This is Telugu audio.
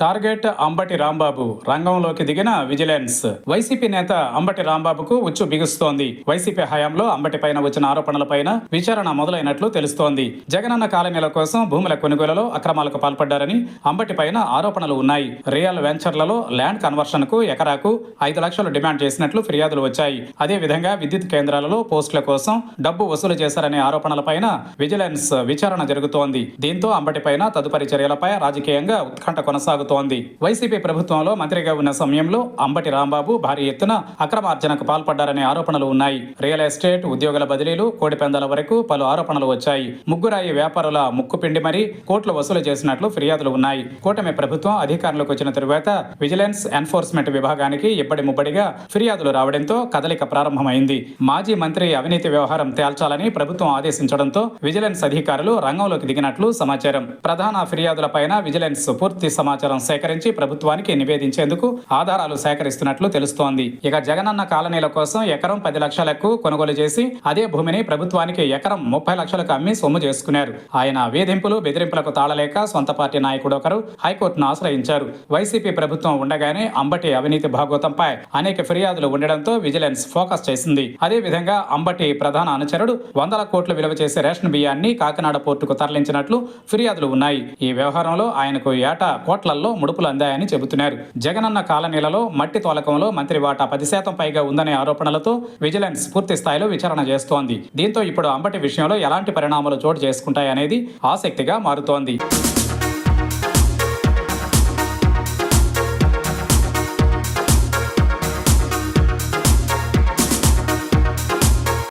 Target Ambati Rambabu. రంగంలోకి దిగిన విజిలెన్స్. వైసీపీ నేత అంబటి రాంబాబుకు ఉచ్చు బిగుస్తోంది. వైసీపీ హయాంలో అంబటి పైన వచ్చిన ఆరోపణలపైన విచారణ మొదలైనట్లు తెలుస్తోంది. జగనన్న కాలనీల కోసం భూముల కొనుగోలులో అక్రమాలకు పాల్పడ్డారని అంబటి పైన ఆరోపణలు ఉన్నాయి. రియల్ వెంచర్లలో ల్యాండ్ కన్వర్షన్కు ఎకరాకు ఐదు లక్షలు డిమాండ్ చేసినట్లు ఫిర్యాదులు వచ్చాయి. అదే విధంగా విద్యుత్ కేంద్రాలలో పోస్టుల కోసం డబ్బు వసూలు చేశారనే ఆరోపణలపైన విజిలెన్స్ విచారణ జరుగుతోంది. దీంతో అంబటి పైన తదుపరి చర్యలపై రాజకీయంగా ఉత్కంఠ కొనసాగుతుంది. వైసీపీ ప్రభుత్వంలో మంత్రిగా ఉన్న సమయంలో అంబటి రాంబాబు భారీ ఎత్తున అక్రమార్జనకు పాల్పడ్డారనే ఆరోపణలు ఉన్నాయి. రియల్ ఎస్టేట్ ఉద్యోగుల బదిలీలు కోడిపెందల వరకు పలు ఆరోపణలు వచ్చాయి. ముగ్గురాయి వ్యాపారుల ముక్కుపిండి మరీ కోట్లు వసూలు చేసినట్లు ఫిర్యాదులు ఉన్నాయి. కూటమి ప్రభుత్వం అధికారంలోకి వచ్చిన తరువాత విజిలెన్స్ ఎన్ఫోర్స్మెంట్ విభాగానికి ఇబ్బడి ముబ్బడిగా ఫిర్యాదులు రావడంతో కదలిక ప్రారంభమైంది. మాజీ మంత్రి అవినీతి వ్యవహారం తేల్చాలని ప్రభుత్వం ఆదేశించడంతో విజిలెన్స్ అధికారులు రంగంలోకి దిగినట్లు సమాచారం. ప్రధాన ఫిర్యాదులపైన విజిలెన్స్ పూర్తి సమాచారం సేకరించి ప్రభుత్వానికి నివేదించేందుకు ఆధారాలు సేకరిస్తున్నట్లు తెలుస్తోంది. ఇక జగనన్న కాలనీల కోసం ఎకరం పది లక్షలకు కొనుగోలు చేసి అదే భూమిని ప్రభుత్వానికి ఎకరం ముప్పై లక్షలకు అమ్మి సొమ్ము చేసుకున్నారు. ఆయన వేధింపులు బెదిరింపులకు తాళలేక సొంత పార్టీ నాయకుడు ఒకరు హైకోర్టును ఆశ్రయించారు. వైసీపీ ప్రభుత్వం ఉండగానే అంబటి అవినీతి భాగోతంపై అనేక ఫిర్యాదులు ఉండడంతో విజిలెన్స్ ఫోకస్ చేసింది. అదే విధంగా అంబటి ప్రధాన అనుచరుడు వందల కోట్లు విలువ చేసే రేషన్ బియ్యాన్ని కాకినాడ పోర్టుకు తరలించినట్లు ఫిర్యాదులు ఉన్నాయి. ఈ వ్యవహారంలో ఆయనకు ఏటా కోట్లల్లో ముడుపులు అందాయని చెబుతున్నారు. జగనన్న కాలనీలలో మట్టి తోలకంలో మంత్రి వాటా పది శాతం పైగా ఉందనే ఆరోపణలతో విజిలెన్స్ పూర్తి స్థాయిలో విచారణ చేస్తోంది. దీంతో ఇప్పుడు అంబటి విషయంలో ఎలాంటి పరిణామాలు చోటు చేసుకుంటాయనేది ఆసక్తిగా మారుతోంది.